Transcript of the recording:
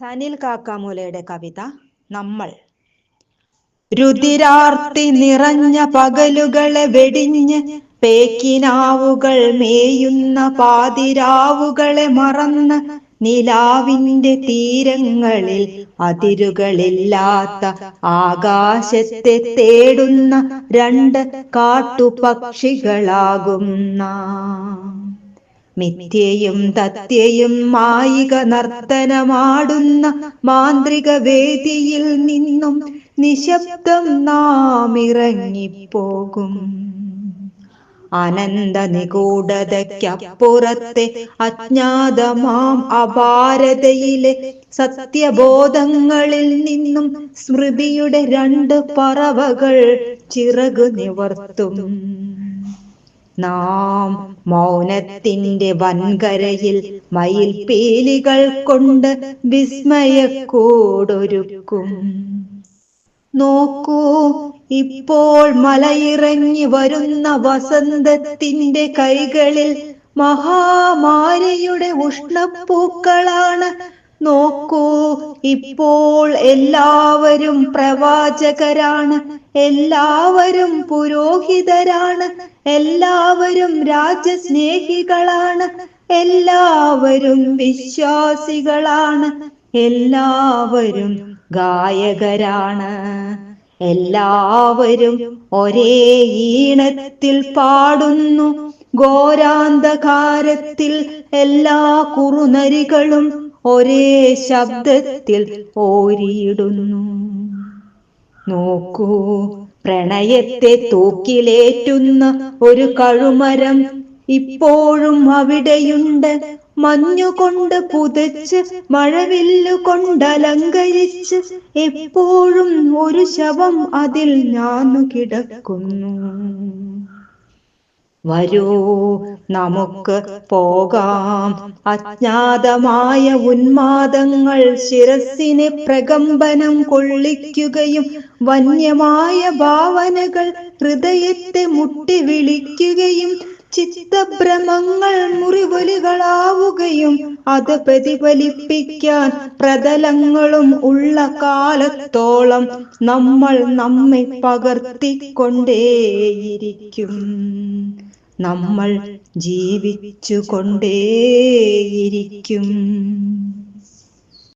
സനിൽ കാക്കാമൂലയുടെ കവിത നമ്മൾ. രുതിരാർത്തി നിറഞ്ഞ പകലുകളെ വെടിഞ്ഞ് പേക്കിനാവുകൾ മേയുന്ന പാതിരാവുകളെ മറന്ന് നിലാവിന്റെ തീരങ്ങളിൽ അതിരുകളില്ലാത്ത ആകാശത്തെ തേടുന്ന രണ്ട് കാട്ടുപക്ഷികളാകുന്ന മിഥ്യയും തത്യയും മായിക നർത്തനമാടുന്ന മാന്ത്രിക വേദിയിൽ നിന്നും നിശബ്ദം നാം ഇറങ്ങിപ്പോകും അനന്ത നിഗൂഢതയ്ക്കപ്പുറത്തെ അജ്ഞാതമാം അപാരതയിലെ സത്യബോധങ്ങളിൽ നിന്നും സ്മൃതിയുടെ രണ്ട് പറവകൾ ചിറകു നിവർത്തും. നാം മൗനത്തിന്റെ വൻകരയിൽ മയിൽപീലികൾ കൊണ്ട് വിസ്മയക്കോടൊരുക്കും. നോക്കൂ ഇപ്പോൾ മലയിറങ്ങി വരുന്ന വസന്തത്തിന്റെ കൈകളിൽ മഹാമാരിയുടെ ഉഷ്ണപ്പൂക്കളാണ് നോക്കൂ ഇപ്പോൾ എല്ലാവരും പ്രവാചകരാണ് എല്ലാവരും പുരോഹിതരാണ് എല്ലാവരും രാജ്യസ്നേഹികളാണ് എല്ലാവരും വിശ്വാസികളാണ് എല്ലാവരും ഗായകരാണ്. എല്ലാവരും ഒരേ ഈണത്തിൽ പാടുന്നു ഘോരാന്ധകാരത്തിൽ എല്ലാ കുറുനരികളും ഒരേ ശബ്ദത്തിൽ ഓരിയിടുന്നു. നോക്കൂ പ്രണയത്തെ തൂക്കിലേറ്റുന്ന ഒരു കഴുമരം ഇപ്പോഴും അവിടെയുണ്ട്. മഞ്ഞുകൊണ്ട് പുതച്ച് മഴവില്ലു കൊണ്ടലങ്കരിച്ച് എപ്പോഴും ഒരു ശവം അതിൽ ഞാനു കിടക്കുന്നു വരൂ നമുക്ക് പോകാം. അജ്ഞാതമായ ഉന്മാദങ്ങൾ ശിരസിനെ പ്രകമ്പനം കൊള്ളിക്കുകയും വന്യമായ ഭാവനകൾ ഹൃദയത്തെ മുട്ടി വിളിക്കുകയും ചിത്തഭ്രമങ്ങൾ മുറിവലികളാവുകയും അത് പ്രതിഫലിപ്പിക്കാൻ പ്രതലങ്ങളും ഉള്ള കാലത്തോളം നമ്മൾ നമ്മെ പകർത്തിക്കൊണ്ടേയിരിക്കും. നമ്മൾ ജീവിച്ചു കൊണ്ടേയിരിക്കും